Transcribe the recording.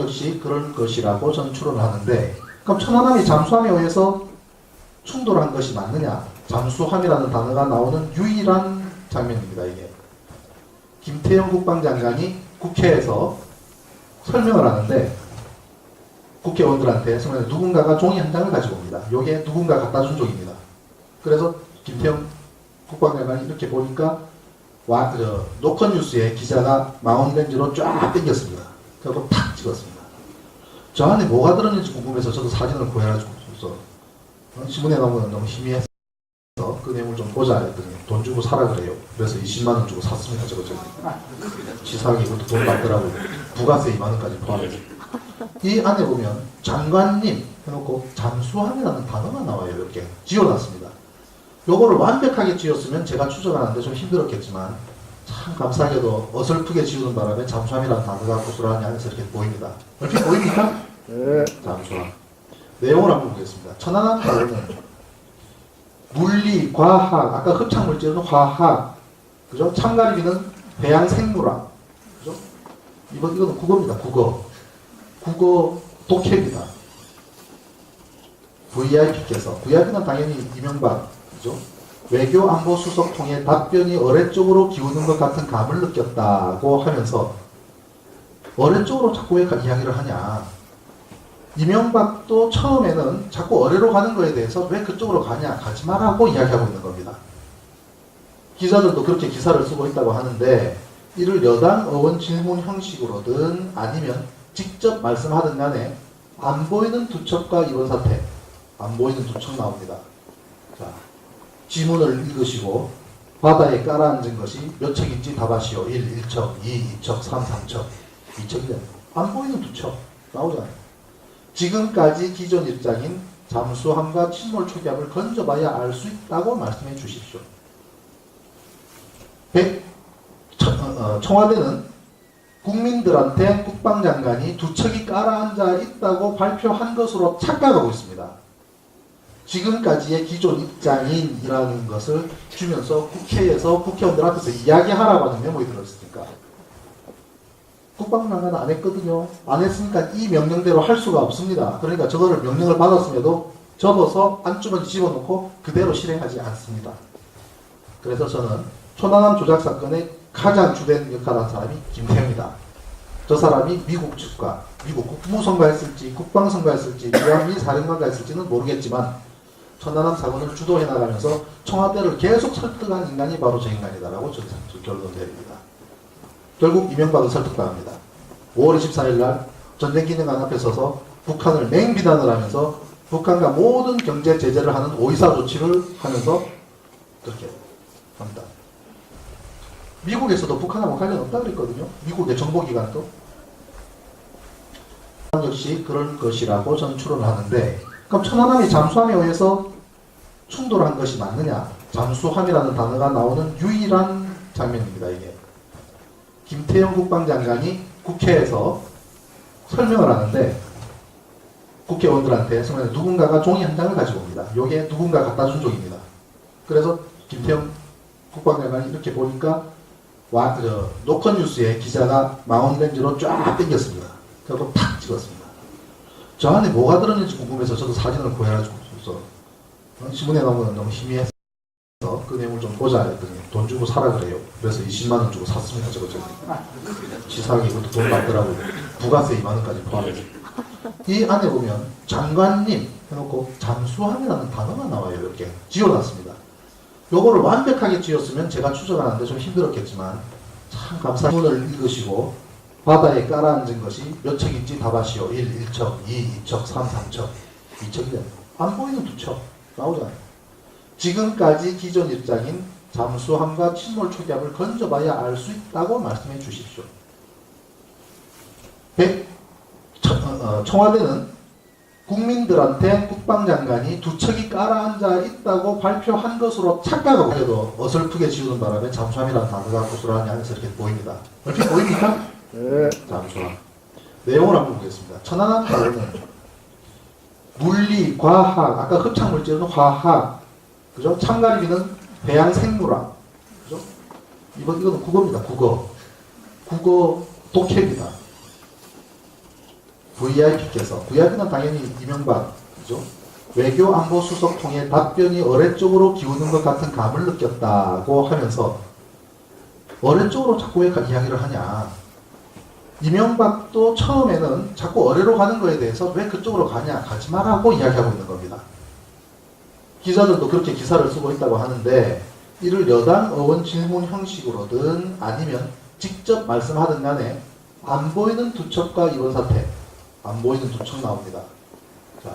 역시 그럴 것이라고 저는 추론을 하는데 그럼 천안함이 잠수함에 의해서 충돌한 것이 맞느냐? 잠수함이라는 단어가 나오는 유일한 장면입니다. 이게 김태형 국방장관이 국회에서 설명을 하는데 국회의원들한테 설명해 누군가가 종이 한 장을 가지고 옵니다. 요게 누군가 갖다 준 종입니다. 그래서 김태형 국방장관이 이렇게 보니까 와, 저, 노컷뉴스에 기자가 망원렌즈로 쫙 당겼습니다. 그리고 탁 찍었습니다. 저 안에 뭐가 들었는지 궁금해서 저도 사진을 구해가지고 어, 신문에 나오면 너무 희미해서 그 내용을 좀 보자 했더니 돈 주고 사라 그래요. 그래서 20만 원 주고 샀습니다. 저거 저거. 치사하게 이것도 돈 받더라고요. 부가세 2만 원까지 포함해서. 이 안에 보면 장관님 해놓고 잠수함이라는 단어가 나와요. 이렇게 지어놨습니다. 요거를 완벽하게 지었으면 제가 추적하는데 좀 힘들었겠지만 참 감사하게도 어설프게 지우는 바람에 잠수함이라는 단어가 고스란히 안에서 이렇게 보입니다. 얼핏 보입니까? 네. 잠수함. 내용을 한번 보겠습니다. 천안함 단어는 물리, 과학, 아까 흡착물질은 화학, 그죠? 참가리비는 배양 생물학, 그죠? 이거, 이거는 국어입니다. 국어. 국어 독해입니다. VIP께서, VIP는 당연히 이명박, 그죠? 외교 안보 수석 통해 답변이 어뢰 쪽으로 기우는 것 같은 감을 느꼈다고 하면서 어뢰 쪽으로 자꾸 왜 이야기를 하냐? 이명박도 처음에는 자꾸 어뢰로 가는 거에 대해서 왜 그쪽으로 가냐, 가지 마라고 이야기하고 있는 겁니다. 기자들도 그렇게 기사를 쓰고 있다고 하는데 이를 여당 의원 질문 형식으로든 아니면 직접 말씀하든 간에 안 보이는 두 척과 이번 사태 안 보이는 두 척 나옵니다. 자, 지문을 읽으시고 바다에 깔아앉은 것이 몇 척인지 답하시오. 1, 1척, 2, 2척, 3, 3척, 2척이잖아요. 안 보이는 두 척 나오잖아요. 지금까지 기존 입장인 잠수함과 침몰 초기압을 건져봐야 알 수 있다고 말씀해 주십시오. 백, 청- 어, 어, 청와대는 국민들한테 국방장관이 두 척이 깔아앉아 있다고 발표한 것으로 착각하고 있습니다. 지금까지의 기존 입장인이라는 것을 주면서 국회에서 국회의원들 앞에서 이야기하라고 하는 메모에 들어있으니까 국방장관은 안 했거든요. 안 했으니까 이 명령대로 할 수가 없습니다. 그러니까 저거를 명령을 받았음에도 접어서 안주머니 집어넣고 그대로 실행하지 않습니다. 그래서 저는 초난함 조작 사건의 가장 주된 역할을 한 사람이 김태형이다. 저 사람이 미국 측과 미국 국무성가 했을지 국방성가 했을지 유한미 사령관가 했을지는 모르겠지만 천안함 사건을 주도해 나가면서 청와대를 계속 설득한 인간이 바로 저 인간이다라고 저는 결론 내립니다. 결국 이명박은 설득당합니다. 5월 24일 날 전쟁기념관 앞에 서서 북한을 맹비난을 하면서 북한과 모든 경제 제재를 하는 오이사 조치를 하면서 그렇게 합니다. 미국에서도 북한하고 관련 없다 그랬거든요. 미국의 정보기관도. 역시 그럴 것이라고 저는 추론을 하는데 그럼 천안함이 잠수함에 의해서 충돌한 것이 맞느냐? 잠수함이라는 단어가 나오는 유일한 장면입니다. 이게 김태형 국방장관이 국회에서 설명을 하는데 국회의원들한테 누군가가 종이 한 장을 가지고 옵니다. 요게 누군가 갖다 준 종입니다. 그래서 김태형 국방장관이 이렇게 보니까 와, 저, 노컷뉴스에 기자가 망원렌즈로 쫙 당겼습니다. 그리고 탁 찍었습니다. 저 안에 뭐가 들었는지 궁금해서 저도 사진을 구해가지고 어, 신문에 나오면 너무 희미해서 그 내용을 좀 보자 했더니 돈 주고 사라 그래요. 그래서 20만 원 주고 샀습니다. 저거 저거. 치사하게 이것도 돈 받더라고요. 부가세 2만 원까지 포함해서. 이 안에 보면 장관님 해놓고 잠수함이라는 단어가 나와요. 이렇게 지어놨습니다. 요거를 완벽하게 지었으면 제가 추적하는데 좀 힘들었겠지만 참 감사히 문을 읽으시고 바다에 깔아앉은 것이 몇 척인지 답하시오. 1, 1척, 2, 2척, 3, 3척, 2척이잖아요. 안 보이는 두 척 나오잖아요. 지금까지 기존 입장인 잠수함과 침몰 초기압을 건져봐야 알 수 있다고 말씀해 주십시오. 백, 청- 어, 어, 청와대는 국민들한테 국방장관이 두 척이 깔아앉아 있다고 발표한 것으로 착각하고 해도 어설프게 지우는 바람에 잠수함이라는 단어가 고스란히 안에서 이렇게 보입니다. 얼핏 보입니까? 네. 잠수함. 내용을 한번 보겠습니다. 천안함 단어는 물리, 과학, 아까 흡착물질은 화학, 그죠? 참가리비는 배양 생물학, 그죠? 이거, 이거는 국어입니다. 국어. 국어 독해입니다. VIP께서 VIP는 당연히 이명박이죠. 외교 안보 수석 통해 답변이 어뢰 쪽으로 기우는 것 같은 감을 느꼈다고 하면서 어뢰 쪽으로 자꾸 왜 이야기를 하냐. 이명박도 처음에는 자꾸 어뢰로 가는 거에 대해서 왜 그쪽으로 가냐, 가지 마라고 이야기하고 있는 겁니다. 기자들도 그렇게 기사를 쓰고 있다고 하는데 이를 여당 의원 질문 형식으로든 아니면 직접 말씀하든 간에 안 보이는 두 척과 이번 사태 안 보이는 두 척 나옵니다. 자,